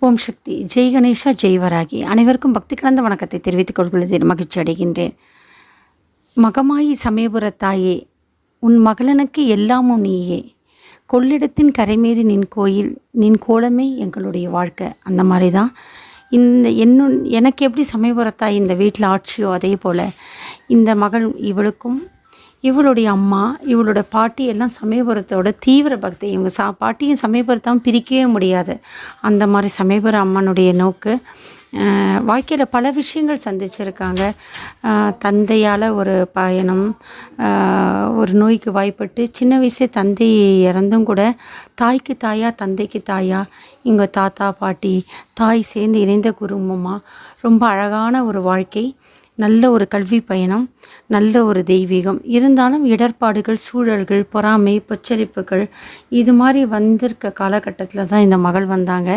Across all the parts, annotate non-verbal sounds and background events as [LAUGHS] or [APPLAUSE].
ஓம் சக்தி. ஜெய் கணேஷா ஜெய் வராகி. அனைவருக்கும் பக்தி கலந்த வணக்கத்தை தெரிவித்துக் கொள்வதில் மகிழ்ச்சி அடைகின்றேன். மகமாயி சமயபுர தாயே உன் மகளனுக்கு எல்லாமும் நீயே. கொள்ளிடத்தின் கரைமீது நின் கோயில் நின் கோலமே எங்களுடைய வாழ்க்கை. அந்த மாதிரி தான் இந்த என்னு எனக்கு எப்படி சமயபுரத்தாய் இந்த வீட்டில் ஆட்சியோ அதே போல் இந்த மகள் இவளுக்கும் இவளுடைய அம்மா இவளோட பாட்டி எல்லாம் சமயபுரத்தோட தீவிர பக்தி. இவங்க சா பாட்டியும் சமயபுரத்தான் பிரிக்கவே முடியாது. அந்த மாதிரி சமயபுர அம்மனுடைய நோக்கு வாழ்க்கையில் பல விஷயங்கள் சந்திச்சிருக்காங்க. தந்தையால் ஒரு பயணம் ஒரு நோய்க்கு வாய்ப்பட்டு சின்ன வயசே தந்தை இறந்தும் கூட தாய்க்கு தாயா தந்தைக்கு தாயா இங்கே தாத்தா பாட்டி தாய் சேர்ந்து இணைந்த குடும்பமாக ரொம்ப அழகான ஒரு வாழ்க்கை. நல்ல ஒரு கல்வி பயணம் நல்ல ஒரு தெய்வீகம் இருந்தாலும் இடர்பாடுகள் சூழல்கள் பொறாமை பொச்சரிப்புகள் இது மாதிரி வந்திருக்க காலகட்டத்தில் தான் இந்த மகள் வந்தாங்க.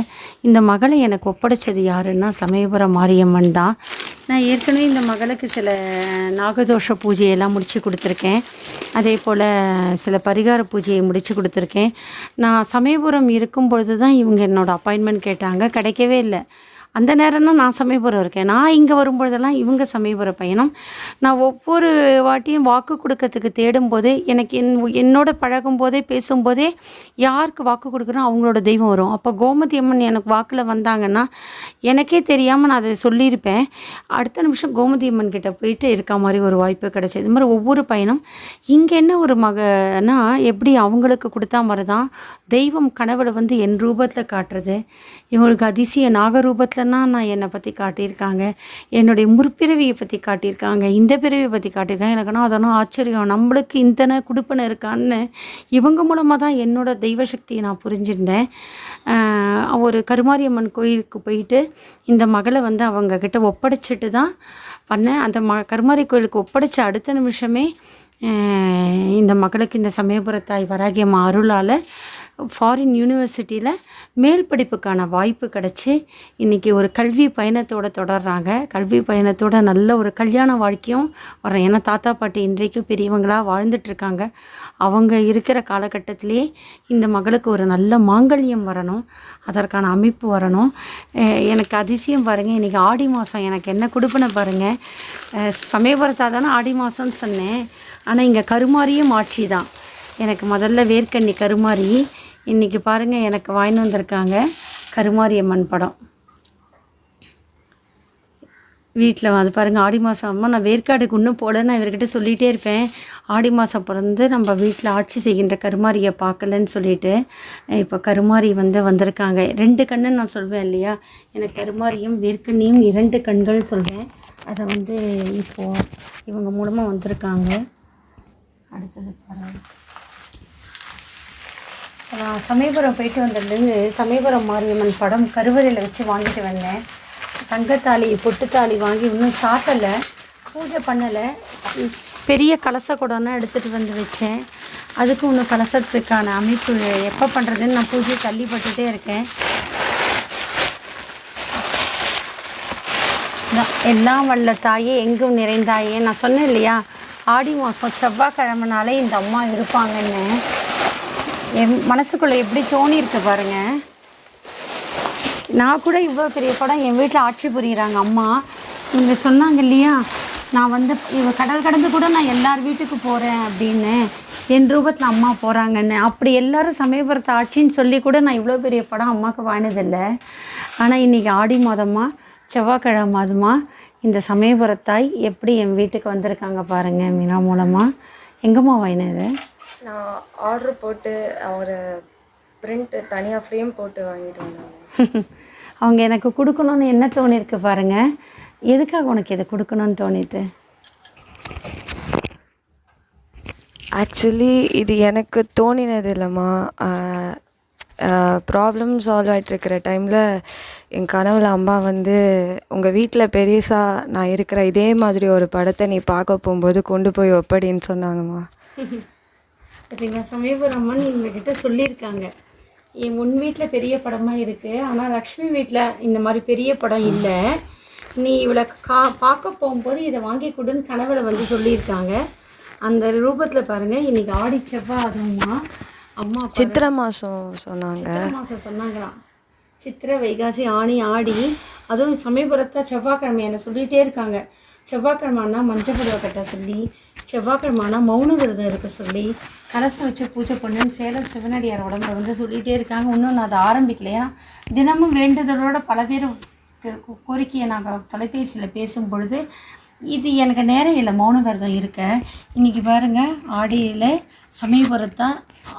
இந்த மகளை எனக்கு ஒப்படைச்சது யாருன்னா சமயபுரம் மாரியம்மன் தான். நான் ஏற்கனவே இந்த மகளுக்கு சில நாகதோஷ பூஜையெல்லாம் முடித்து கொடுத்துருக்கேன். அதே போல் சில பரிகார பூஜையை முடித்து கொடுத்துருக்கேன். நான் சமயபுரம் இருக்கும் பொழுது தான் இவங்க என்னோடய அப்பாயின்மெண்ட் கேட்டாங்க. கிடைக்கவே இல்லை. அந்த நேரம்னா நான் சமயபுரம் இருக்கேன். நான் இங்கே வரும்பொழுதெல்லாம் இவங்க சமயபுர பயணம். நான் ஒவ்வொரு வாட்டியும் வாக்கு கொடுக்கறதுக்கு தேடும்போதே எனக்கு என் என்னோட பழகும் போதே பேசும்போதே யாருக்கு வாக்கு கொடுக்குறோம் அவங்களோட தெய்வம் வரும். அப்போ கோமதி அம்மன் எனக்கு வாக்கில் வந்தாங்கன்னா எனக்கே தெரியாமல் நான் அதை சொல்லியிருப்பேன். அடுத்த நிமிஷம் கோமதி அம்மன் கிட்டே போயிட்டு இருக்க மாதிரி ஒரு வாய்ப்பு கிடச்சி இது மாதிரி ஒவ்வொரு பயணம். இங்கே என்ன ஒரு மகனா எப்படி அவங்களுக்கு கொடுத்தா மாதிரி தான் தெய்வம் கனவுல வந்து என் ரூபத்தில் காட்டுறது. இவங்களுக்கு அதிசய நாகரூபத்தில் நாகரூபத்தில்னா நான் என்னை பற்றி காட்டியிருக்காங்க. என்னுடைய முற்பிறவியை பற்றி காட்டியிருக்காங்க. இந்த பிறவியை பற்றி காட்டியிருக்காங்க. எனக்குன்னா அதெல்லாம் ஆச்சரியம். நம்மளுக்கு இத்தனை குடுப்பனை இருக்கான்னு இவங்க மூலமாக தான் என்னோடய தெய்வ சக்தியை நான் புரிஞ்சிருந்தேன். ஒரு கருமாரியம்மன் கோயிலுக்கு போயிட்டு இந்த மகளை வந்து அவங்க கிட்ட ஒப்படைச்சிட்டு தான் பண்ணேன். அந்த ம கருமாரி கோயிலுக்கு ஒப்படைச்ச அடுத்த நிமிஷமே இந்த மகளுக்கு இந்த சமயபுரத்தாய் வராகியம்மா அருளால் ஃபாரின் யூனிவர்சிட்டியில் மேல் படிப்புக்கான வாய்ப்பு கிடச்சி இன்றைக்கி ஒரு கல்வி பயணத்தோடு தொடர்றாங்க. கல்வி பயணத்தோட நல்ல ஒரு கல்யாண வாழ்க்கையும் வரோம் ஏன்னா தாத்தா பாட்டி இன்றைக்கும் பெரியவங்களாக வாழ்ந்துட்டுருக்காங்க. அவங்க இருக்கிற காலகட்டத்திலே இந்த மகளுக்கு ஒரு நல்ல மாங்கல்யம் வரணும். அதற்கான அமைப்பு வரணும். எனக்கு அதிசயம் பாருங்கள் இன்றைக்கி ஆடி மாதம் எனக்கு என்ன கொடுப்பனை பாருங்கள் சமயபுரத்தா தானே ஆடி மாதம்னு சொன்னேன். ஆனால் இங்கே கருமாரியும் ஆட்சி தான். எனக்கு முதல்ல வேர்க்கண்ணி கருமாரி. இன்றைக்கி பாருங்கள் எனக்கு வாங்கின்னு வந்திருக்காங்க. கருமாரி அம்மன் படம். வீட்டில் அது பாருங்கள் ஆடி மாதம் அம்மா நான் வேர்க்காடுக்கு இன்னும் போல நான் இவர்கிட்ட சொல்லிகிட்டே இருப்பேன். ஆடி மாதம் பிறந்து நம்ம வீட்டில் ஆட்சி செய்கின்ற கருமாரியை பார்க்கலன்னு சொல்லிட்டு இப்போ கருமாரி வந்து வந்திருக்காங்க. ரெண்டு கண்ணு நான் சொல்வேன் இல்லையா? எனக்கு கருமாரியும் வேர்க்கண்ணியும் இரண்டு கண்கள் சொல்வேன். அதை வந்து இப்போது இவங்க மூலமாக வந்திருக்காங்க. அடுத்தது பரவாயில்ல நான் சமயபுரம் போயிட்டு வந்ததுலேருந்து சமயபுரம் மாரியம்மன் படம் கருவறையில் வச்சு வாங்கிட்டு வந்தேன். தங்கத்தாலி பொட்டுத்தாலி வாங்கி இன்னும் சாப்பிடலை. பூஜை பண்ணலை. பெரிய கலச குடம்னா எடுத்துகிட்டு வந்து வச்சேன். அதுக்கும் இன்னும் கலசத்துக்கான அமைப்பு எப்போ பண்ணுறதுன்னு நான் பூஜை தள்ளிப்பட்டுட்டே இருக்கேன். எல்லாம் வல்ல தாயே எங்கும் நிறைந்தாயே. நான் சொன்னேன் இல்லையா ஆடி மாதம் செவ்வாய்க்கிழமைனாலே இந்த அம்மா இருப்பாங்கன்னு. என் மனசுக்குள்ளே எப்படி தோணி இருக்கு பாருங்க. நான் கூட இவ்வளோ பெரிய படம் என் வீட்டில் ஆட்சி புரிகிறாங்க அம்மா இவங்க சொன்னாங்க இல்லையா நான் வந்து இவ கடல் கடந்து கூட நான் எல்லார் வீட்டுக்கு போகிறேன் அப்படின்னு. என் ரூபத்தில் அம்மா போகிறாங்கன்னு அப்படி எல்லாரும் சமயபுரத்தை ஆட்சின்னு சொல்லி கூட நான் இவ்வளோ பெரிய படம் அம்மாவுக்கு வாங்கினதில்லை. ஆனால் இன்றைக்கி ஆடி மாதமாக செவ்வாய்க்கிழமை மாதமாக இந்த சமயபுரத்தாய் எப்படி என் வீட்டுக்கு வந்திருக்காங்க பாருங்கள் மீனா மூலமாக எங்கம்மா வாங்கினது? நான் ஆர்டர் போட்டு ஒரு பிரிண்ட் தனியாக ஃப்ரேம் போட்டு வாங்கிட்டு வந்தாங்க. [LAUGHS] அவங்க எனக்கு கொடுக்கணும்னு என்ன தோணிருக்கு பாருங்க. எதுக்காக உனக்கு இதை கொடுக்கணும்னு தோணிது? ஆக்சுவலி இது எனக்கு தோணினது இல்லைம்மா. ப்ராப்ளம் சால்வ் ஆகிட்டு இருக்கிற டைமில் என் கனவுல அம்மா வந்து உங்கள் வீட்டில் பெரியசா நான் இருக்கிற இதே மாதிரி ஒரு படத்தை நீ பார்க்க போகும்போது கொண்டு போய் ஒப்படின்னு சொன்னாங்கம்மா. [LAUGHS] பார்த்தீங்களா சமயபுரம்மன் இவங்ககிட்ட சொல்லியிருக்காங்க. என் உன் வீட்டில் பெரிய படமாக இருக்குது ஆனால் லக்ஷ்மி வீட்டில் இந்த மாதிரி பெரிய படம் இல்லை. நீ இவளை கா பார்க்க போகும்போது இதை வாங்கி கொடுன்னு கனவுல வந்து சொல்லியிருக்காங்க. அந்த ரூபத்தில் பாருங்கள் இன்னைக்கு ஆடி செவ்வாய் அதுவுமா அம்மா சித்திரை மாதம் சொன்னாங்க. சித்திரை மாதம் சொன்னாங்களாம். சித்திரை வைகாசி ஆணி ஆடி. அதுவும் சமயபுரத்தை செவ்வாய்க்கிழமை என்னை சொல்லிகிட்டே இருக்காங்க. செவ்வாய்க்கிழமைனா மஞ்சள் புடவை கட்ட சொல்லி செவ்வாய்க்கிழமைனா மௌன விரதம் இருக்க சொல்லி கலசம் வச்சு பூஜை பண்ணுன்னு சேலம் சிவனடியார் உடம்புல வந்து சொல்லிகிட்டே இருக்காங்க. இன்னும் நான் அதை ஆரம்பிக்கல. ஏன்னா தினமும் வேண்டுதலோட பல பேர் கோரிக்கையை நாங்கள் தொலைபேசியில் பேசும் பொழுது இது எனக்கு நேரம் இல்லை மௌன விரதம் இருக்க. இன்றைக்கி பாருங்கள் ஆடியில் சமயபுரத்தா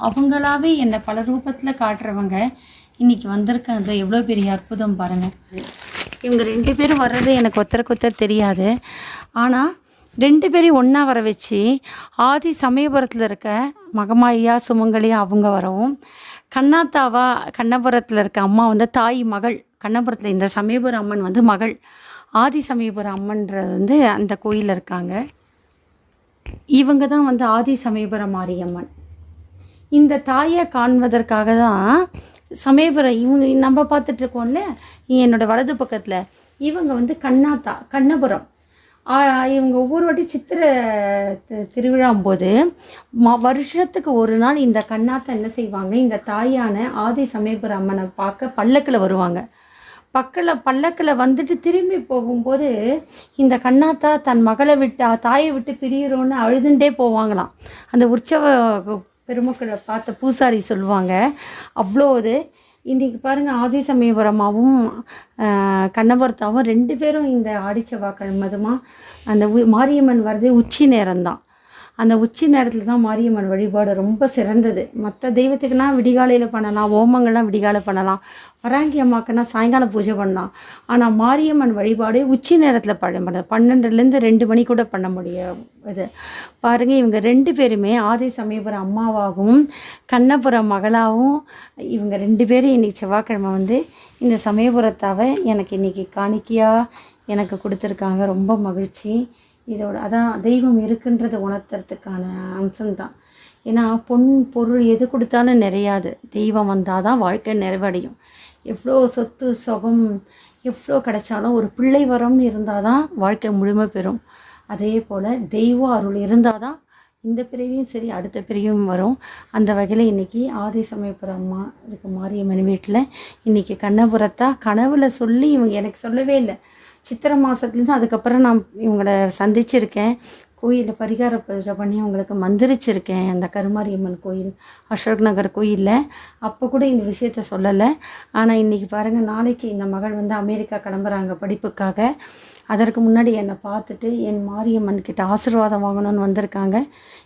அவங்களாவே என்னை பல ரூபத்தில் காட்டுறவங்க இன்றைக்கி வந்திருக்காங்க. எவ்வளோ பெரிய அற்புதம் பாருங்கள் இவங்க ரெண்டு பேரும் வர்றது எனக்கு ஒத்தருக்கு ஒத்தர் தெரியாது. ஆனால் ரெண்டு பேரையும் ஒன்றா வர வச்சு ஆதி சமயபுரத்தில் இருக்க மகமாயா சுமங்கலி அவங்க வரவும். கண்ணாத்தாவா கண்ணபுரத்தில் இருக்க அம்மா வந்து தாய் மகள். கண்ணபுரத்தில் இந்த சமயபுரம் அம்மன் வந்து மகள். ஆதி சமயபுரம் அம்மன்றது வந்து அந்த கோயிலில் இருக்காங்க. இவங்க தான் வந்து ஆதி சமயபுரம் மாரியம்மன். இந்த தாயை காண்பதற்காக தான் சமயபுரம் இவங்க நம்ம பார்த்துட்ருக்கோம்ல என்னோடய என்னோட வலது பக்கத்தில் இவங்க வந்து கண்ணாத்தா கண்ணபுரம். இவங்க ஒவ்வொரு வாட்டி சித்திரை திருவிழாம்போது ம வருஷத்துக்கு ஒரு நாள் இந்த கண்ணாத்தா என்ன செய்வாங்க? இந்த தாயான ஆதி சமயபுர அம்மனை பார்க்க பல்லக்கில் வருவாங்க. பக்கில் பல்லக்கில் வந்துட்டு திரும்பி போகும்போது இந்த கண்ணாத்தா தன் மகளை விட்டு தாயை விட்டு பிரியிறோன்னு அழுதுண்டே போவாங்களாம். அந்த உற்சவ பெருமக்களை பார்த்த பூசாரி சொல்லுவாங்க அவ்வளோ இது இன்றைக்கி பாருங்கள் ஆதி சமயபுரமாகவும் கண்ணபுரத்தாகவும் ரெண்டு பேரும் இந்த ஆடிச்சவாக்கள் மதுமா அந்த உ- மாரியம்மன் வரதே உச்சி நேரம்தான். அந்த உச்சி நேரத்தில் தான் மாரியம்மன் வழிபாடு ரொம்ப சிறந்தது. மற்ற தெய்வத்துக்குனா விடிகாலையில் பண்ணலாம் ஓமங்கள்லாம் விடிகாலை பண்ணலாம் வராங்கி அம்மாக்குன்னா சாயங்காலம் பூஜை பண்ணலாம். ஆனால் மாரியம்மன் வழிபாடு உச்சி நேரத்தில் பண்ண பன்னெண்டுலேருந்து ரெண்டு மணி கூட பண்ண முடியும் இது பாருங்கள் இவங்க ரெண்டு பேருமே ஆதி சமயபுரம் அம்மாவாகவும் கண்ணபுரம் மகளாகவும் இவங்க ரெண்டு பேரும் இன்றைக்கி செவ்வாய்க்கிழமை வந்து இந்த சமயபுரத்தாவை எனக்கு இன்றைக்கி காணிக்கையாக எனக்கு கொடுத்துருக்காங்க. ரொம்ப மகிழ்ச்சி. இதோட அதான் தெய்வம் இருக்குன்றதை உணர்த்துறதுக்கான அம்சம்தான். ஏன்னா பொன் பொருள் எது கொடுத்தாலும் நிறையாது. தெய்வம் வந்தால் தான் வாழ்க்கை நிறைவடையும். எவ்வளோ சொத்து சுகம் எவ்வளோ கிடைச்சாலும் ஒரு பிள்ளை வரம்னு இருந்தால் தான் வாழ்க்கை முழுமை பெறும். அதே போல் தெய்வ அருள் இருந்தால் தான் இந்த பிரிவையும் சரி அடுத்த பிரிவும் வரும். அந்த வகையில் இன்றைக்கி ஆதி சமயபுரம் அம்மா இருக்க மாரியம்மன் வீட்டில் இன்றைக்கி கண்ணபுரத்தா கனவுல சொல்லி இவங்க எனக்கு சொல்லவே இல்லை. சித்திரை மாதத்துலேருந்து அதுக்கப்புறம் நான் இவங்களை சந்திச்சிருக்கேன். கோயிலில் பரிகார பூஜை பண்ணி அவங்களுக்கு மந்திரிச்சிருக்கேன். அந்த கருமாரியம்மன் கோயில் அசோக் நகர் கோயிலில். அப்போ கூட இந்த விஷயத்த சொல்லலை. ஆனால் இன்றைக்கி பாருங்கள் நாளைக்கு இந்த மகள் வந்து அமெரிக்கா கிளம்புறாங்க படிப்புக்காக. அதற்கு முன்னாடி என்னை பார்த்துட்டு என் மாரியம்மன் கிட்ட ஆசீர்வாதம் வாங்கணும்னு வந்திருக்காங்க.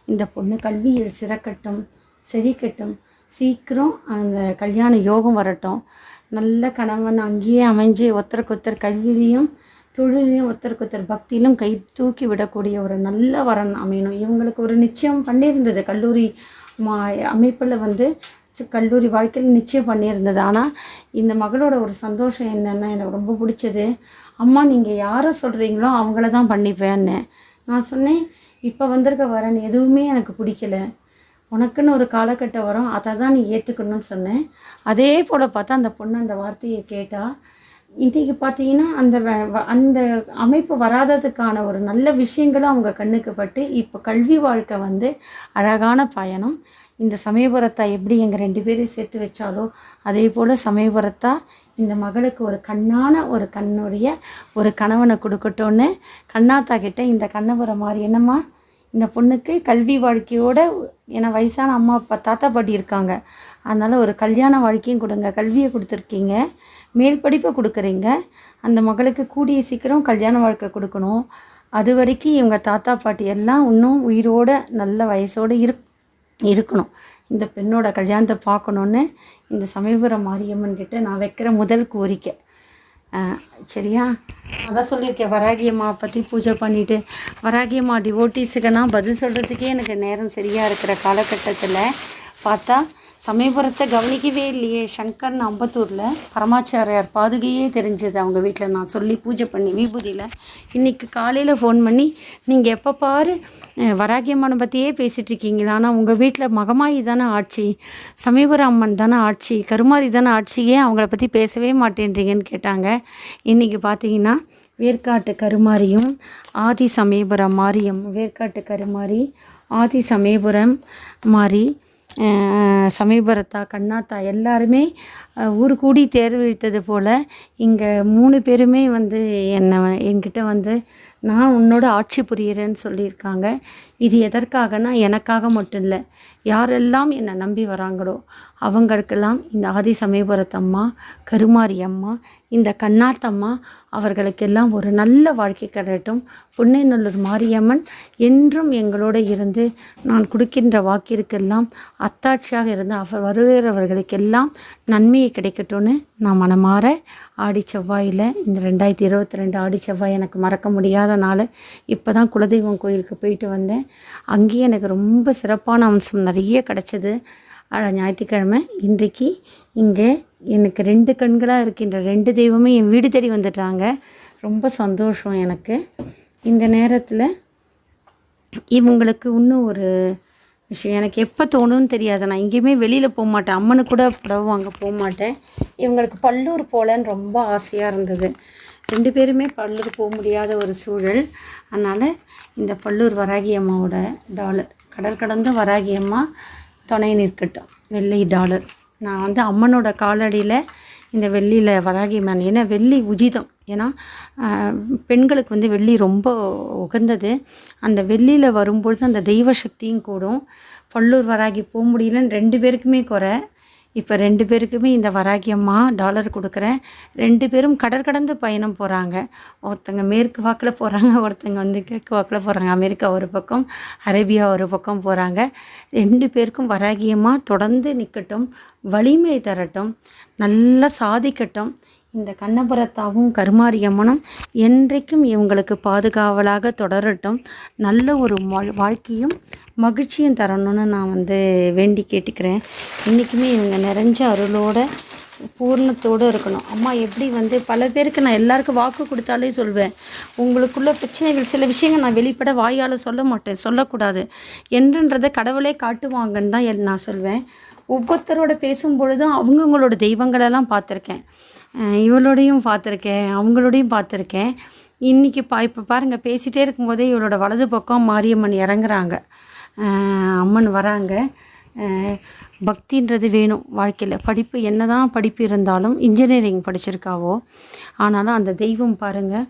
இந்த பொண்ணு கல்வியில் சிறக்கட்டும் செழிக்கட்டும். சீக்கிரம் அந்த கல்யாண யோகம் வரட்டும். நல்ல கணவன் அங்கேயே அமைஞ்சு ஒருத்தருக்கு கல்வியிலையும் தொழிலையும் ஒருத்தருக்கு பக்தியிலும் கை தூக்கி விடக்கூடிய ஒரு நல்ல வரன் அமையணும். இவங்களுக்கு ஒரு நிச்சயம் பண்ணியிருந்தது. கல்லூரி மா அமைப்பில் வந்து கல்லூரி வாழ்க்கையில் நிச்சயம் பண்ணியிருந்தது. ஆனால் இந்த மகளோட ஒரு சந்தோஷம் என்னென்னா எனக்கு ரொம்ப பிடிச்சது அம்மா நீங்கள் யாரை சொல்கிறீங்களோ அவங்கள தான் பண்ணிப்பேன்னு. நான் சொன்னேன் இப்போ வந்திருக்க வரன் எதுவுமே எனக்கு பிடிக்கல. உனக்குன்னு ஒரு காலகட்டம் வரும் அதை தான் நீ ஏற்றுக்கணும்னு சொன்னேன். அதே போல் பார்த்தா அந்த பொண்ணு அந்த வார்த்தையை கேட்டால் இன்றைக்கி பார்த்தீங்கன்னா அந்த வ- வ- அந்த அமைப்பு வராததுக்கான ஒரு நல்ல விஷயங்களும் அவங்க கண்ணுக்கு பட்டு இப்போ கல்வி வாழ்க்கை வந்து அழகான பயணம். இந்த சமயபுரத்தா எப்படி எங்கள் ரெண்டு பேரையும் சேர்த்து வச்சாலோ அதே போல் சமயபுரத்தா இந்த மகளுக்கு ஒரு கண்ணான ஒரு கண்ணுடைய ஒரு கணவனை கொடுக்கட்டோன்னு கண்ணாத்தா கிட்டே இந்த கண்ணபுரம் மாதிரி என்னம்மா இந்த பொண்ணுக்கு கல்வி வாழ்க்கையோட ஏன்னா வயசான அம்மா அப்பா தாத்தா பாட்டி இருக்காங்க. அதனால் ஒரு கல்யாண வாழ்க்கையும் கொடுங்க. கல்வியை கொடுத்துருக்கீங்க. மேல் படிப்பை கொடுக்குறீங்க. அந்த மகளுக்கு கூடிய சீக்கிரம் கல்யாண வாழ்க்கை கொடுக்கணும். அது வரைக்கும் இவங்க தாத்தா பாட்டி எல்லாம் இன்னும் உயிரோட நல்ல வயசோடு இருக் இருக்கணும். இந்த பெண்ணோட கல்யாணத்தை பார்க்கணுன்னு இந்த சமயபுரம் மாரியம்மன் கிட்ட நான் வைக்கிற முதல் கோரிக்கை. சரியா? அதான் சொல்லியிருக்கேன் வராகியம்மா பற்றி பூஜை பண்ணிவிட்டு வராகியம்மா டிவோட்டீஸுக்குன்னா பதில் சொல்கிறதுக்கே எனக்கு நேரம் சரியாக இருக்கிற காலகட்டத்தில் பார்த்தா சமயபுரத்தை கவனிக்கவே இல்லையே. சங்கர்னு அம்பத்தூரில் பரமாச்சாரியார் பாதுகையே தெரிஞ்சது அவங்க வீட்டில் நான் சொல்லி பூஜை பண்ணி விபூதியில் இன்றைக்கி காலையில் ஃபோன் பண்ணி நீங்கள் எப்போ பாரு வராகியம்மனை பற்றியே பேசிகிட்டு இருக்கீங்க. ஆனால் உங்கள் வீட்டில் மகமாயி தானே ஆட்சி சமயபுரம் அம்மன் தானே ஆட்சி கருமாரி தானே ஆட்சி. ஏன் அவங்கள பற்றி பேசவே மாட்டேன்றீங்கன்னு கேட்டாங்க. இன்றைக்கி பார்த்தீங்கன்னா வேர்க்காட்டு கருமாரியும் ஆதி சமயபுரம் மாரியம் வேர்க்காட்டு கருமாரி ஆதி சமயபுரம் மாரி சமீபரத்தா சமயபுரத்தா கண்ணாத்தா எல்லாருமே ஊர் கூடி தேர்வு இழுத்தது போல் இங்கே மூணு பேருமே வந்து என்னை என்கிட்ட வந்து நான் உன்னோட ஆட்சி புரியிறேன்னு சொல்லியிருக்காங்க. இது எதற்காகனா எனக்காக மட்டும் இல்லை யாரெல்லாம் என்னை நம்பி வராங்களோ அவங்களுக்கெல்லாம் இந்த ஆதி சமயபுரத்தம்மா கருமாரி அம்மா இந்த கண்ணாத்தம்மா அவர்களுக்கெல்லாம் ஒரு நல்ல வாழ்க்கை கிடையட்டும் புன்னைநல்லூர் மாரியம்மன் என்றும் எங்களோடு இருந்து நான் கொடுக்கின்ற வாக்கிற்கெல்லாம் அத்தாட்சியாக இருந்து அவர் வருகிறவர்களுக்கெல்லாம் நன்மையை கிடைக்கட்டும்னு நான் மனமாற ஆடி செவ்வாயில் இந்த ரெண்டாயிரத்தி இருபத்தி ரெண்டு ஆடி செவ்வாய் எனக்கு மறக்க முடியாத நாள். இப்போ தான் குலதெய்வம் கோயிலுக்கு போயிட்டு வந்தேன். அங்கேயே எனக்கு ரொம்ப சிறப்பான அம்சம் நிறைய கிடச்சிது. ஞாயிற்றுக்கிழமை இன்றைக்கு இங்கே எனக்கு ரெண்டு கண்களாக இருக்கின்ற ரெண்டு தெய்வமே என் வீடு தேடி வந்துட்டாங்க. ரொம்ப சந்தோஷம் எனக்கு. இந்த நேரத்தில் இவங்களுக்கு இன்னும் ஒரு விஷயம். எனக்கு எப்போ தோணும்னு தெரியாது. நான் எங்கேயுமே வெளியில் போக மாட்டேன். அம்மனுக்கு கூட புடவை வாங்க போக மாட்டேன். இவங்களுக்கு பல்லூர் போகலன்னு ரொம்ப ஆசையாக இருந்தது. ரெண்டு பேருமே பல்லூர் போக முடியாத ஒரு சூழல். அதனால் இந்த பல்லூர் வராகி அம்மாவோட டாலர். கடல் கடந்த வராகி அம்மா துணை நிற்கட்டும். வெள்ளை டாலர். நான் வந்து அம்மனோட காலடியில் இந்த வெள்ளியில் வராகி மேன். ஏன்னா வெள்ளி உஜிதம். ஏன்னா பெண்களுக்கு வந்து வெள்ளி ரொம்ப உகந்தது. அந்த வெள்ளியில் வரும்பொழுது அந்த தெய்வ சக்தியும் கூடும். பல்லூர் வராகி போக முடியலன்னு ரெண்டு பேருக்குமே குறை. இப்போ ரெண்டு பேருக்குமே இந்த வராகியம்மா டாலர் கொடுக்குறேன். ரெண்டு பேரும் கடற்கடந்து பயணம் போகிறாங்க ஒருத்தங்க மேற்கு வாக்கில் போகிறாங்க ஒருத்தங்க வந்து கிழக்கு வாக்கில் போகிறாங்க அமெரிக்கா ஒரு பக்கம் அரேபியா ஒரு பக்கம் போகிறாங்க ரெண்டு பேருக்கும் வராகியமாக தொடர்ந்து நிற்கட்டும் வலிமை தரட்டும் நல்லா சாதிக்கட்டும். இந்த கண்ணபுரத்தாவும் கருமாரியம்மனும் என்றைக்கும் இவங்களுக்கு பாதுகாவலாக தொடரட்டும். நல்ல ஒரு வாழ்க்கையும் மகிழ்ச்சியும் தரணும்னு நான் வந்து வேண்டி கேட்டுக்கிறேன். இன்றைக்குமே இவங்க நிறைஞ்ச அருளோட பூர்ணத்தோடு இருக்கணும். அம்மா எப்படி வந்து பல பேருக்கு நான் எல்லாருக்கும் வாக்கு கொடுத்தாலே சொல்வேன். உங்களுக்குள்ள பிரச்சனைகள் சில விஷயங்கள் நான் வெளிப்பட வாயால் சொல்ல மாட்டேன். சொல்லக்கூடாது. என்றன்றதை கடவுளே காட்டுவாங்கன்னு தான் நான் சொல்வேன். ஒவ்வொருத்தரோட பேசும் பொழுதும் அவங்கவுங்களோட தெய்வங்களெல்லாம் பார்த்துருக்கேன். இவளோடையும் பார்த்துருக்கேன் அவங்களோடையும் பார்த்துருக்கேன். இன்றைக்கி பா இப்போ பாருங்கள் பேசிகிட்டே இருக்கும்போதே இவளோட வலது பக்கம் மாரியம்மன் இறங்குறாங்க. அம்மன் வராங்க. பக்தின்றது வேணும் வாழ்க்கையில். படிப்பு என்னதான் படிப்பு இருந்தாலும் இன்ஜினியரிங் படிச்சிருக்காவோ ஆனாலும் அந்த தெய்வம் பாருங்கள்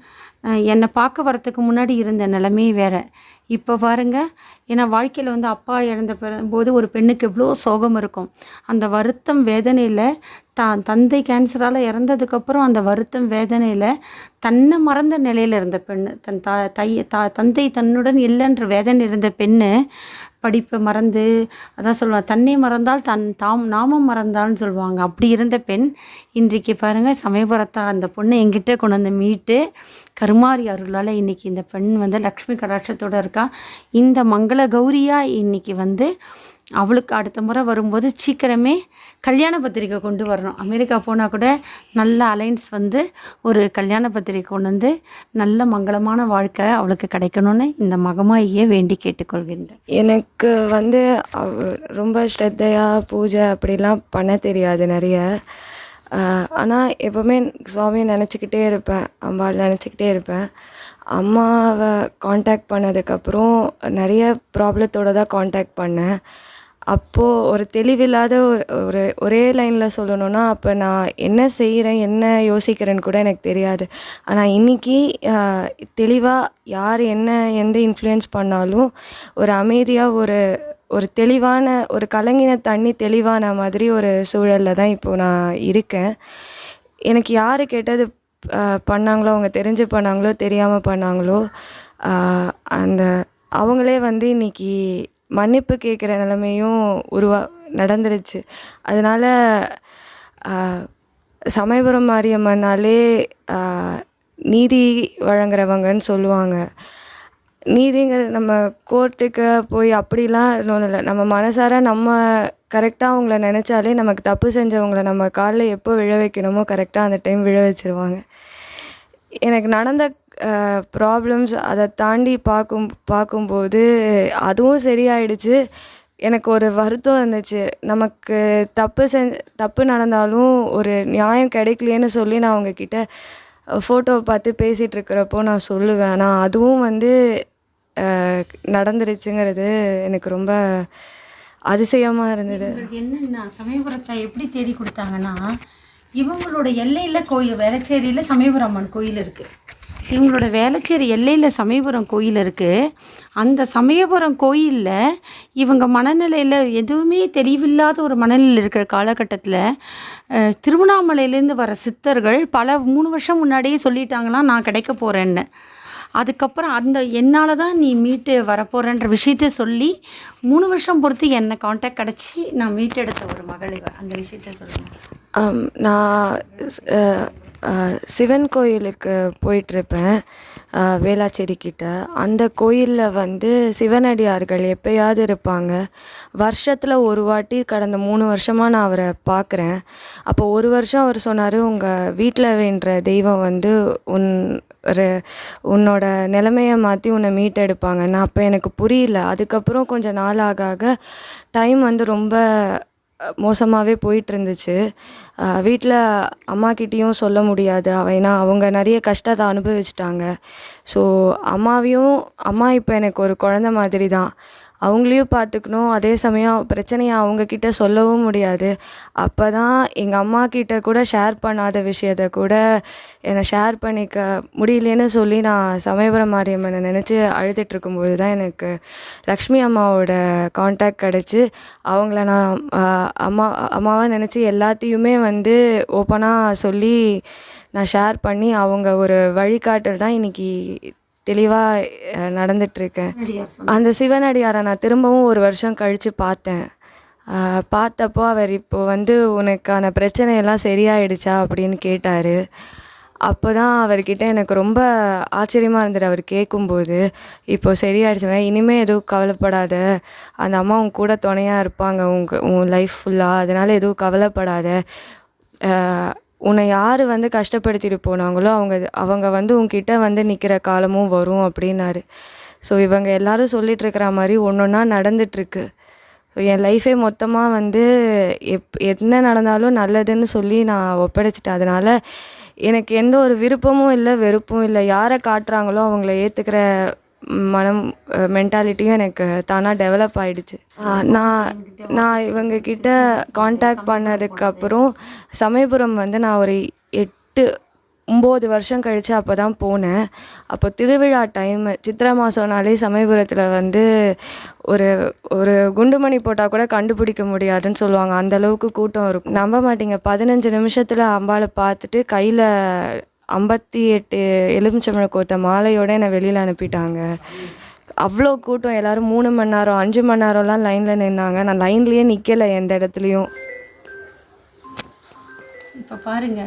என்னை பார்க்க வரத்துக்கு முன்னாடி இருந்த நிலமே வேறு. இப்போ பாருங்க ஏன்னா வாழ்க்கையில் வந்து அப்பா இறந்த பிற- போது ஒரு பெண்ணுக்கு எவ்வளோ சோகம் இருக்கும். அந்த வருத்தம் வேதனையில் தான் தந்தை கேன்சரால் இறந்ததுக்கப்புறம் அந்த வருத்தம் வேதனையில் தன்னை மறந்த நிலையில் இருந்த பெண்ணு தன் தா தை தா தந்தை தன்னுடன் இல்லைன்ற வேதனை இருந்த பெண்ணு படிப்பை மறந்து அதான் சொல்லுவாங்க தன்னை மறந்தால் தன் தாம் நாமம் மறந்தால்னு சொல்லுவாங்க. அப்படி இருந்த பெண் இன்றைக்கு பாருங்கள் சமயபுரத்தா அந்த பொண்ணை எங்கிட்ட கொண்டு வந்து மீட்டு கருமாரி அருளால் இன்றைக்கி இந்த பெண் வந்து லக்ஷ்மி கடாட்சத்தோடு இருக்கா. இந்த மங்கள கௌரியாக இன்றைக்கி வந்து அவளுக்கு அடுத்த முறை வரும்போது சீக்கிரமே கல்யாண பத்திரிக்கை கொண்டு வரணும். அமெரிக்கா போனால் கூட நல்ல அலைன்ஸ் வந்து ஒரு கல்யாண பத்திரிக்கை கொண்டு வந்து நல்ல மங்களமான வாழ்க்கை அவளுக்கு கிடைக்கணும்னு இந்த மகமாயியை வேண்டி கேட்டுக்கொள்கின்றேன். எனக்கு வந்து அவ ரொம்ப ஸ்ரத்தையாக பூஜை அப்படிலாம் பண்ண தெரியாது நிறைய. ஆனால் எப்போவுமே சுவாமியை நினச்சிக்கிட்டே இருப்பேன் அம்பாள் நினச்சிக்கிட்டே இருப்பேன். அம்மாவை காண்டாக்ட் பண்ணதுக்கப்புறம் நிறைய ப்ராப்ளத்தோடு தான் காண்டாக்ட் பண்ணேன். அப்போது ஒரு தெளிவில்லாத ஒரு ஒரு ஒரே லைனில் சொல்லணுன்னா அப்போ நான் என்ன செய்கிறேன் என்ன யோசிக்கிறேன்னு கூட எனக்கு தெரியாது. ஆனால் இன்றைக்கி தெளிவாக யார் என்ன எந்த இன்ஃப்ளூயன்ஸ் பண்ணாலும் ஒரு அமைதியாக ஒரு ஒரு தெளிவான ஒரு கலங்கின தண்ணி தெளிவான மாதிரி ஒரு சூழலில் தான் இப்போது நான் இருக்கேன். எனக்கு யார் கேட்டது பண்ணாங்களோ அவங்க தெரிஞ்சு பண்ணாங்களோ தெரியாமல் பண்ணாங்களோ அந்த அவங்களே வந்து இன்னைக்கு மன்னிப்பு கேட்குற நிலைமையும் உருவா நடந்துருச்சு. அதனால சமயபுரம் மாரியம்மனாலே நீதி வழங்குறவங்கன்னு சொல்லுவாங்க. நீதிங்கிறது நம்ம கோர்ட்டுக்கு போய் அப்படிலாம் ஒன்றும் இல்லை. நம்ம மனசார நம்ம கரெக்டாக அவங்கள நினச்சாலே நமக்கு தப்பு செஞ்சவங்கள நம்ம காலில் எப்போ விழ வைக்கணுமோ கரெக்டாக அந்த டைம் விழ வச்சிருவாங்க. எனக்கு நடந்த ப்ராப்ளம்ஸ் அதை தாண்டி பார்க்கும் பார்க்கும்போது அதுவும் சரியாயிடுச்சு. எனக்கு ஒரு வருத்தம் இருந்துச்சு. நமக்கு தப்பு செஞ் தப்பு நடந்தாலும் ஒரு நியாயம் கிடைக்கலையேன்னு சொல்லி நான் அவங்கக்கிட்ட ஃபோட்டோவை பார்த்து பேசிகிட்டு இருக்கிறப்போ நான் சொல்லுவேன். ஆனால் அதுவும் வந்து நடந்துருச்சுங்கிறது எனக்கு ரொம்ப அதிசயமாக இருந்தது. என்னென்ன சமயபுரத்தை எப்படி தேடி கொடுத்தாங்கன்னா இவங்களோட எல்லையில் கோயில் வேளச்சேரியில் சமயபுரம் அம்மன் கோயில் இருக்குது இவங்களோட வேளச்சேரி எல்லையில் சமயபுரம் கோயில் இருக்குது அந்த சமயபுரம் கோயிலில் இவங்க மனநிலையில் எதுவுமே தெளிவில்லாத ஒரு மனநிலையில் இருக்கிற காலகட்டத்தில் திருவண்ணாமலையிலேருந்து வர சித்தர்கள் பல மூணு வருஷம் முன்னாடியே சொல்லிட்டாங்கன்னா நான் கிடைக்க போகிறேன்னு அதுக்கப்புறம் அந்த என்னால் தான் நீ மீட்டு வரப்போகிறன்ற விஷயத்த சொல்லி மூணு வருஷம் பொறுத்து என்னை காண்டாக்ட் கிடச்சி நான் மீட்டெடுத்த ஒரு மகளிர் அந்த விஷயத்த சொல்லுங்கள் நான் சிவன் கோயிலுக்கு போயிட்டுருப்பேன் வேளாச்சேரி கிட்ட. அந்த கோயிலில் வந்து சிவனடியார்கள் எப்பயாவது இருப்பாங்க. வருஷத்தில் ஒரு வாட்டி கடந்த மூணு வருஷமாக நான் அவரை பார்க்குறேன் அப்போ ஒரு வருஷம் அவர் சொன்னார் உங்கள் வீட்டில் வேண்ட தெய்வம் வந்து உன் ஒரு உன்னோட நிலைமையை மாற்றி உன்னை மீட்டெடுப்பாங்கன்னு அப்போ எனக்கு புரியல. அதுக்கப்புறம் கொஞ்சம் நாள் ஆக ஆக டைம் வந்து ரொம்ப மோசமாகவே போயிட்டு இருந்துச்சு வீட்டில் அம்மாக்கிட்டேயும் சொல்ல முடியாது. ஏன்னா அவங்க நிறைய கஷ்டத்தை அனுபவிச்சிட்டாங்க. ஸோ அம்மாவையும் அம்மா இப்போ எனக்கு ஒரு குழந்த மாதிரி தான் அவங்களையும் பார்த்துக்கணும். அதே சமயம் பிரச்சனையை அவங்கக்கிட்ட சொல்லவும் முடியாது. அப்போ தான் எங்கள் அம்மா கிட்ட கூட ஷேர் பண்ணாத விஷயத்த கூட என்னை ஷேர் பண்ணிக்க முடியலேன்னு சொல்லி நான் சமயபுரம் மாரியம்மனை நினச்சி அழுதுட்டு போது தான் எனக்கு லக்ஷ்மி அம்மாவோட காண்டாக்ட் கிடச்சி. அவங்கள நான் அம்மா அம்மாவாக நினச்சி எல்லாத்தையுமே வந்து ஓப்பனாக சொல்லி நான் ஷேர் பண்ணி அவங்க ஒரு வழிகாட்டல் தான் இன்னைக்கு தெளிவாக நடந்துட்டுருக்கேன் அந்த சிவனடியாரை நான் திரும்பவும் ஒரு வருஷம் கழித்து பார்த்தேன். பார்த்தப்போ அவர் இப்போ வந்து உனக்கான பிரச்சனையெல்லாம் சரியாயிடுச்சா அப்படின்னு கேட்டார். அப்போ தான் அவர்கிட்ட எனக்கு ரொம்ப ஆச்சரியமாக இருந்தது அவர் கேட்கும்போது. இப்போ சரியாயிடுச்சு இனிமேல் எதுவும் கவலைப்படாத. அந்த அம்மா உன் கூட துணையாக இருப்பாங்க. உங்க உன் லைஃப் ஃபுல்லாக அதனால் எதுவும் கவலைப்படாத. உன்னை யார் வந்து கஷ்டப்படுத்திட்டு போனாங்களோ அவங்க அவங்க வந்து உன்கிட்ட வந்து நிற்கிற காலமும் வரும் அப்படின்னாரு. ஸோ இவங்க எல்லாரும் சொல்லிட்டு இருக்கிற மாதிரி ஒன்று ஒன்றா நடந்துட்டுருக்கு. ஸோ என் லைஃபே மொத்தமாக வந்து எப் என்ன நடந்தாலும் நல்லதுன்னு சொல்லி நான் ஒப்படைச்சிட்டேன். அதனால் எனக்கு எந்த ஒரு விருப்பமும் இல்லை வெறுப்பும் இல்லை. யாரை காட்டுறாங்களோ அவங்கள ஏற்றுக்கிற மனம் மென்டாலிட்டியும் எனக்கு தானாக டெவலப் ஆகிடுச்சு நான் நான் இவங்க கிட்ட காண்டாக்ட் பண்ணதுக்கப்புறம் சமயபுரம் வந்து நான் ஒரு எட்டு ஒம்பது வருஷம் கழித்து அப்போ தான் போனேன். அப்போ திருவிழா டைமு சித்திரை மாதம்னாலே சமயபுரத்தில் வந்து ஒரு ஒரு குண்டுமணி போட்டால் கூட கண்டுபிடிக்க முடியாதுன்னு சொல்லுவாங்க. அந்த அளவுக்கு கூட்டம் இருக்கும். நம்ப மாட்டீங்க. பதினஞ்சு நிமிஷத்தில் அம்பாளை பார்த்துட்டு கையில் ஐம்பத்தி எட்டு எலுமிச்சம்பழ கோத்த மாலையோட என்னை வெளியில் அனுப்பிட்டாங்க. அவ்வளோ கூட்டம் எல்லாரும் மூணு மணி நேரம் அஞ்சு மணி நேரம்லாம் லைனில் நின்னாங்க. நான் லைன்லேயே நிற்கலை எந்த இடத்துலையும். இப்போ பாருங்க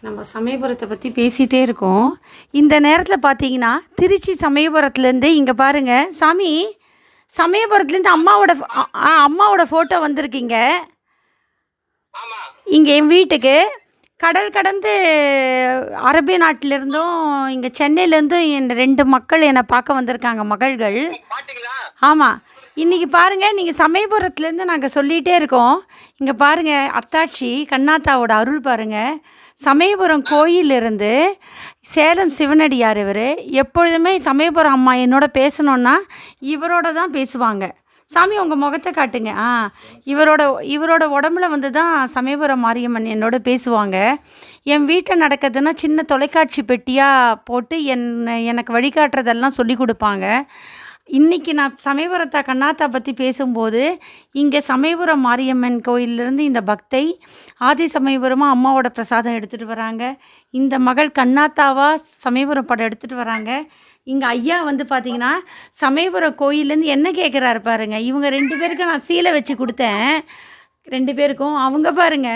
நம்ம சமயபுரத்தை பற்றி பேசிகிட்டே இருக்கோம். இந்த நேரத்தில் பார்த்தீங்கன்னா திருச்சி சமயபுரத்துலேருந்து இங்கே பாருங்க சாமி சமயபுரத்துலேருந்து அம்மாவோட ஃபோ- அ- ஆ அம்மாவோட ஃபோட்டோ வந்திருக்கீங்க இங்கே என் வீட்டுக்கு. கடல் கடந்து அரபிய நாட்டிலேருந்தும் இங்கே சென்னையிலேருந்தும் என் ரெண்டு மக்கள் என்னை பார்க்க வந்திருக்காங்க மகள்கள். ஆமாம் இன்றைக்கி பாருங்கள் நீங்கள் சமயபுரத்துலேருந்து நாங்கள் சொல்லிகிட்டே இருக்கோம். இங்கே பாருங்கள் அத்தாட்சி கண்ணாத்தாவோட அருள் பாருங்கள் சமயபுரம் கோயிலிருந்து சேலம் சிவனடியார் இவர் எப்பொழுதுமே சமயபுரம் அம்மா என்னோட பேசணுன்னா இவரோட தான் பேசுவாங்க. சாமி உங்கள் முகத்தை காட்டுங்க. ஆ இவரோட இவரோட உடம்புல வந்து தான் சமயபுரம் மாரியம்மன் என்னோட பேசுவாங்க. என் வீட்டில் நடக்கிறதுனா சின்ன தொலைக்காட்சி பெட்டியாக போட்டு என் எனக்கு வழிகாட்டுறதெல்லாம் சொல்லி கொடுப்பாங்க. இன்றைக்கி நான் சமயபுரத்தை கண்ணாத்தா பற்றி பேசும்போது இங்கே சமயபுரம் மாரியம்மன் கோயிலிருந்து இந்த பக்தை ஆதி சமயபுரமாக அம்மாவோட பிரசாதம் எடுத்துகிட்டு வராங்க. இந்த மகள் கண்ணாத்தாவாக சமயபுரம் படம் எடுத்துகிட்டு வராங்க. இங்கே ஐயா வந்து பார்த்தீங்கன்னா சமயபுரம் கோயிலேருந்து என்ன கேட்குறாரு பாருங்க. இவங்க ரெண்டு பேருக்கு நான் சீலை வச்சு கொடுத்தேன். ரெண்டு பேருக்கும். அவங்க பாருங்க.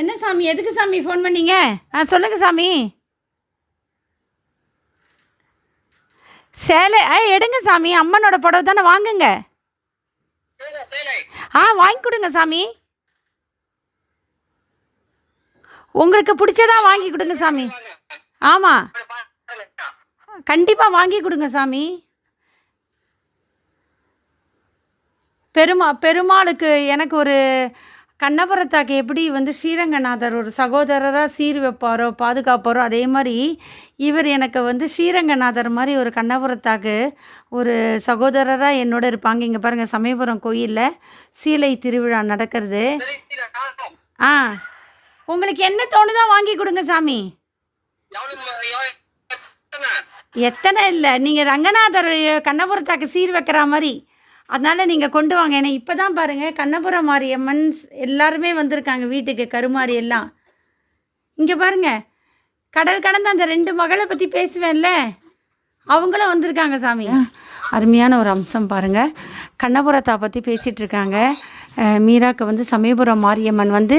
என்ன சாமி? எதுக்கு சாமி ஃபோன் பண்ணீங்க? ஆ சொல்லுங்கள் சாமி. சேலை ஆ எடுங்க சாமி. அம்மனோட புடவை தானே வாங்குங்க. ஆ வாங்கி கொடுங்க சாமி. உங்களுக்கு பிடிச்சதா வாங்கி கொடுங்க சாமி. ஆமாம் கண்டிப்பாக வாங்கி கொடுங்க சாமி. பெருமா பெருமாளுக்கு எனக்கு ஒரு கண்ணபுரத்தாக்கு எப்படி வந்து ஸ்ரீரங்கநாதர் ஒரு சகோதரராக சீர் வைப்பாரோ பாதுகாப்பாரோ அதே மாதிரி இவர் எனக்கு வந்து ஸ்ரீரங்கநாதர் மாதிரி ஒரு கண்ணபுரத்தாக்கு ஒரு சகோதரராக என்னோட இருப்பாங்க. இங்கே பாருங்கள் சமயபுரம் கோயிலில் சீலை திருவிழா நடக்கிறது. ஆ உங்களுக்கு என்ன தோணுதோ வாங்கி கொடுங்க சாமி. எத்தனை இல்லை. நீங்கள் ரங்கநாதர் கண்ணபுரத்தாக்கு சீர் வைக்கிற மாதிரி. அதனால் நீங்கள் கொண்டு வாங்க. ஏன்னா இப்போ தான் பாருங்கள் கண்ணபுரம் மாரியம்மன் எல்லாருமே வந்திருக்காங்க வீட்டுக்கு கருமாரி எல்லாம். இங்கே பாருங்க கடல் கடந்த அந்த ரெண்டு மகளை பற்றி பேசுவேன்ல. அவங்களும் வந்திருக்காங்க சாமி. அருமையான ஒரு அம்சம் பாருங்கள் கண்ணபுரத்தா பற்றி பேசிகிட்ருக்காங்க மீராக்கு வந்து சமயபுரம் மாரியம்மன் வந்து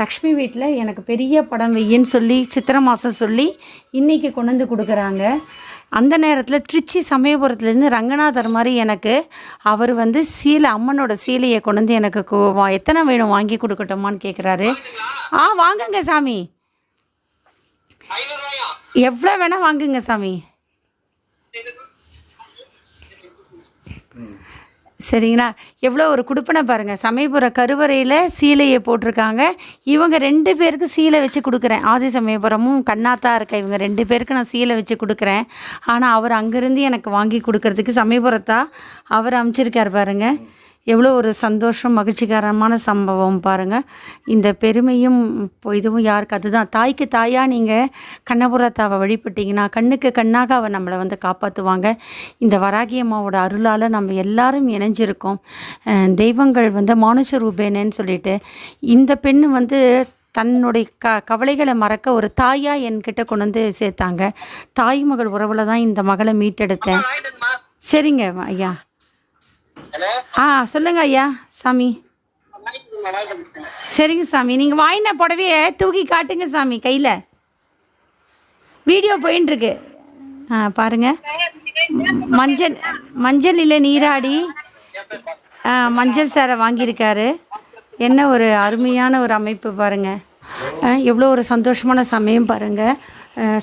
லக்ஷ்மி வீட்டில் எனக்கு பெரிய படம் வெய்யின்னு சொல்லி சித்திரை மாதம் சொல்லி இன்றைக்கி கொண்டு வந்து கொடுக்குறாங்க. அந்த நேரத்தில் திருச்சி சமயபுரத்துலேருந்து ரங்கநாதர் மாதிரி எனக்கு அவர் வந்து சீலை அம்மனோட சீலையை கொண்டு வந்து எனக்கு எத்தனை வேணும் வாங்கி கொடுக்கட்டுமான்னு கேட்குறாரு ஆ வாங்குங்க சாமி. எவ்வளோ வேணால் வாங்குங்க சாமி. சரிங்களா? எவ்வளோ ஒரு குடுப்பனை பாருங்கள் சமயபுர கருவறையில் சீலையை போட்டிருக்காங்க. இவங்க ரெண்டு பேருக்கு சீலை வச்சு கொடுக்குறேன். ஆதி சமயபுரமும் கண்ணாத்தா இருக்க இவங்க ரெண்டு பேருக்கு நான் சீலை வச்சு கொடுக்குறேன். ஆனால் அவர் அங்கேருந்து எனக்கு வாங்கி கொடுக்கறதுக்கு சமயபுரத்தா அவர் அமைச்சிருக்கார் பாருங்கள் எவ்வளோ ஒரு சந்தோஷம் மகிழ்ச்சிகரமான சம்பவம் பாருங்கள் இந்த பெருமையும் இதுவும் யாருக்கு அதுதான். தாய்க்கு தாயாக நீங்கள் கண்ணபுரத்தாவை வழிபட்டீங்கன்னா கண்ணுக்கு கண்ணாக அவள் நம்மளை வந்து காப்பாற்றுவாங்க இந்த வராகி அம்மாவோட அருளால் நம்ம எல்லாரும் இணைஞ்சிருக்கோம். தெய்வங்கள் வந்து மானுஷ ரூபேனேன்னு சொல்லிட்டு இந்த பெண்ணு வந்து தன்னுடைய க கவலைகளை மறக்க ஒரு தாயா என்கிட்ட கொண்டு வந்து சேர்த்தாங்க. தாய் மகள் உறவில் தான் இந்த மகளை மீட்டெடுத்தேன். சரிங்க ஐயா. ஆ சொல்லுங்க ஐயா சாமி. சரிங்க சாமி நீங்கள் வாங்கின புடவைய தூக்கி காட்டுங்க சாமி கையில். வீடியோ போயின்னு ஆ பாருங்க. மஞ்சள் மஞ்சள் இல்லை நீராடி. ஆ, மஞ்சள் சேரை வாங்கியிருக்காரு. என்ன ஒரு அருமையான ஒரு அமைப்பு பாருங்கள் எவ்வளோ ஒரு சந்தோஷமான சமயம் பாருங்கள்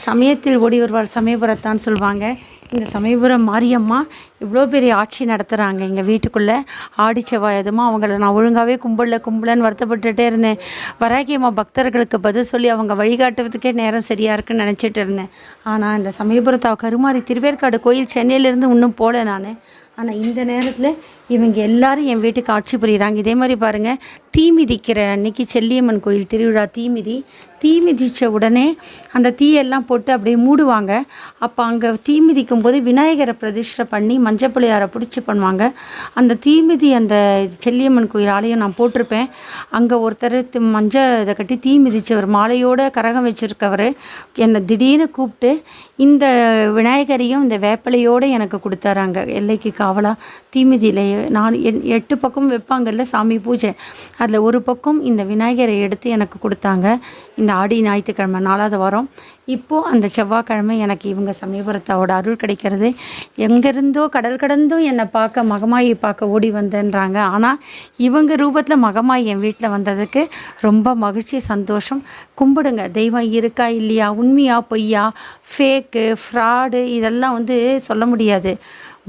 சமயத்தில் ஓடி வருவாள் சமயபுரத்தான்னு சொல்லுவாங்க இந்த சமயபுரம் மாரியம்மா இவ்வளோ பெரிய ஆட்சி நடத்துகிறாங்க எங்கள் வீட்டுக்குள்ளே. ஆடி செவ்வாய் அவங்கள நான் ஒழுங்காகவே கும்பலில் கும்பலன்னு வருத்தப்பட்டுட்டே இருந்தேன். வராகியம்மா பக்தர்களுக்கு பதில் சொல்லி அவங்க வழிகாட்டுறதுக்கே நேரம் சரியாக இருக்குன்னு நினச்சிட்டு இருந்தேன். ஆனால் இந்த சமயபுரத்தை கருமாரி திருவேற்காடு கோயில் சென்னையிலேருந்து இன்னும் போகல நான். ஆனால் இந்த நேரத்தில் இவங்க எல்லாரும் என் வீட்டுக்கு ஆட்சி புரிகிறாங்க இதே மாதிரி பாருங்கள் தீ மிதிக்கிற அன்னைக்கு செல்லியம்மன் கோயில் திருவிழா தீ மிதி தீ மிதித்த உடனே அந்த தீயெல்லாம் போட்டு அப்படியே மூடுவாங்க. அப்போ அங்கே தீ மிதிக்கும் போது விநாயகரை பிரதிஷ்டை பண்ணி மஞ்சள் பிள்ளையாரை பிடிச்சி பண்ணுவாங்க. அந்த தீ மிதி அந்த செல்லியம்மன் கோயில் ஆலயம் நான் போட்டிருப்பேன். அங்கே ஒருத்தர் மஞ்சள் இதை கட்டி தீ மிதித்தவர் மாலையோட கரகம் வச்சுருக்கவர் என்னை திடீர்னு கூப்பிட்டு இந்த விநாயகரையும் இந்த வேப்பிலையோடு எனக்கு கொடுத்தாராங்க எல்லைக்கு காவலாக தீமிதியிலேயே நான் எட்டு பக்கமும் வைப்பாங்கல்ல சாமி பூஜை. அதில் ஒரு பக்கம் இந்த விநாயகரை எடுத்து எனக்கு கொடுத்தாங்க. இந்த ஆடி ஞாயிற்றுக்கிழமை நாலாவது வாரம். இப்போது அந்த செவ்வாய்க்கிழமை எனக்கு இவங்க சமயபுரத்தாவோட அருள் கிடைக்கிறது. எங்கேருந்தோ கடல் கடந்தும் என்னை பார்க்க மகமாயை பார்க்க ஓடி வந்தேன்றாங்க. ஆனால் இவங்க ரூபத்தில் மகமாயி என் வீட்டில் வந்ததுக்கு ரொம்ப மகிழ்ச்சி சந்தோஷம். கும்பிடுங்க. தெய்வம் இருக்கா இல்லையா? உண்மையா பொய்யா? ஃபேக்கு ஃப்ராடு இதெல்லாம் வந்து சொல்ல முடியாது.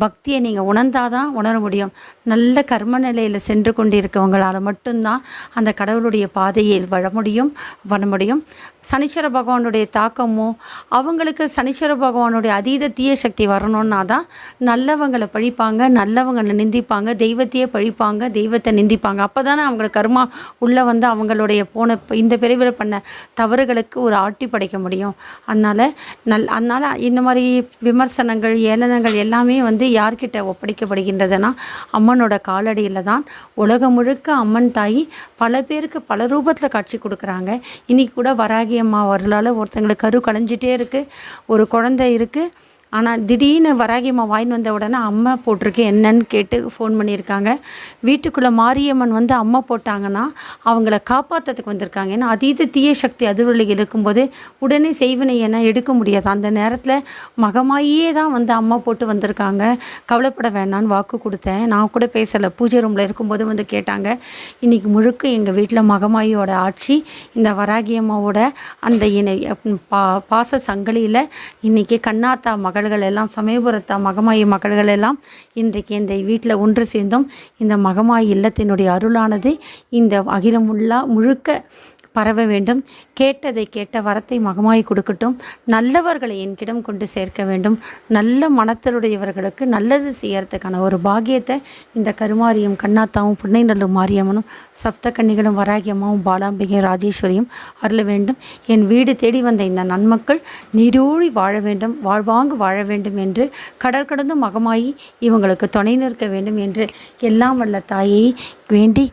பக்தியை நீங்கள் உணர்ந்தால் தான் உணர முடியும். நல்ல கர்ம நிலையில் சென்று கொண்டு இருக்கவங்களால் மட்டும்தான் அந்த கடவுளுடைய பாதையில் வர முடியும் வர முடியும். சனீஸ்வர பகவானுடைய தாக்கம் அவங்களுக்கு சனீஸ்வர பகவானுடைய அதீத தீய சக்தி வரணும்னா தான் நல்லவங்களை பழிப்பாங்க நல்லவங்களை நிந்திப்பாங்க தெய்வத்தையே பழிப்பாங்க தெய்வத்தை நிந்திப்பாங்க. அப்போ தானே அவங்களுக்கு கர்மா உள்ளே வந்து அவங்களுடைய போன இந்த பிரிவில் பண்ண தவறுகளுக்கு ஒரு ஆட்டி படைக்க முடியும். அதனால் நல் அதனால் இந்த மாதிரி விமர்சனங்கள் ஏளனங்கள் எல்லாமே வந்து யார்கிட்ட ஒப்படைக்கப்படுகின்றதுன்னா அம்மனோட காலடியில் தான் உலகம் முழுக்க அம்மன் தாய் பல பேருக்கு பல ரூபத்தில் காட்சி கொடுக்குறாங்க. இன்னைக்கு கூட வராகி அம்மா வரலால் ஒருத்தங்களுக்கு கரு கலைஞ்சிட்டே இருக்குது ஒரு குழந்தை இருக்குது ஆனால் திடீர்னு வராகியம்மா வாங்கின்னு வந்த உடனே அம்மா போட்டிருக்கு என்னன்னு கேட்டு ஃபோன் பண்ணியிருக்காங்க. வீட்டுக்குள்ளே மாரியம்மன் வந்து அம்மா போட்டாங்கன்னா அவங்கள காப்பாற்றுறதுக்கு வந்திருக்காங்க. ஏன்னா அதீத தீய சக்தி அதிர்வலைகள் இருக்கும்போது உடனே செய்வினை என்ன எடுக்க முடியாது. அந்த நேரத்தில் மகமாயே தான் வந்து அம்மா போட்டு வந்திருக்காங்க. கவலைப்பட வேணான்னு வாக்கு கொடுத்தேன். நான் கூட பேசலை. பூஜை ரூமில் இருக்கும்போது வந்து கேட்டாங்க. இன்றைக்கி முழுக்க எங்கள் வீட்டில் மகமாயியோட ஆட்சி இந்த வராகி அம்மாவோட அந்த இணை பா பாச சங்கிலியில் இன்றைக்கி கண்ணாத்தா மக மகள்கள் எல்லாம் சமயபுரத்த மகமாயி மகள்கள் எல்லாம் இன்றைக்கு இந்த வீட்டில் ஒன்று சேர்ந்தோம். இந்த மகமாயி இல்லத்தினுடைய அருளானது இந்த அகிலம் முழுக்க பரவ வேண்டும். கேட்டதை கேட்ட வரத்தை மகமாய் கொடுக்கட்டும். நல்லவர்களை என்கிடம் கொண்டு சேர்க்க வேண்டும். நல்ல மனத்தருடையவர்களுக்கு நல்லது செய்யறதுக்கான ஒரு பாக்கியத்தை இந்த கருமாரியும் கண்ணாத்தாவும் புன்னைநல்லூர் மாரியம்மனும் சப்த கன்னிகளும் வராகியம்மாவும் பாலாம்பிகை ராஜேஸ்வரியும் அருள வேண்டும். என் வீடு தேடி வந்த இந்த நன்மக்கள் நீடூழி வாழ வேண்டும். வாழ்வாங்கு வாழ வேண்டும் என்று கடல் கடந்து மகமாயி இவங்களுக்கு துணை நிற்க வேண்டும் என்று எல்லாம் வல்ல தாயை வேண்டி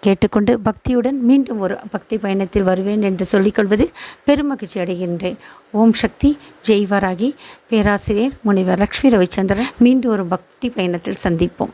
கேட்டுக்கொண்டு பக்தியுடன் மீண்டும் ஒரு பக்தி பயணத்தில் வருவேன் என்று சொல்லிக்கொள்வது பெருமகிழ்ச்சி அடைகின்றேன். ஓம் சக்தி. ஜெய்வராகி பேராசிரியர் முனைவர் லக்ஷ்மி ரவிச்சந்திரன். மீண்டும் ஒரு பக்தி பயணத்தில் சந்திப்போம்.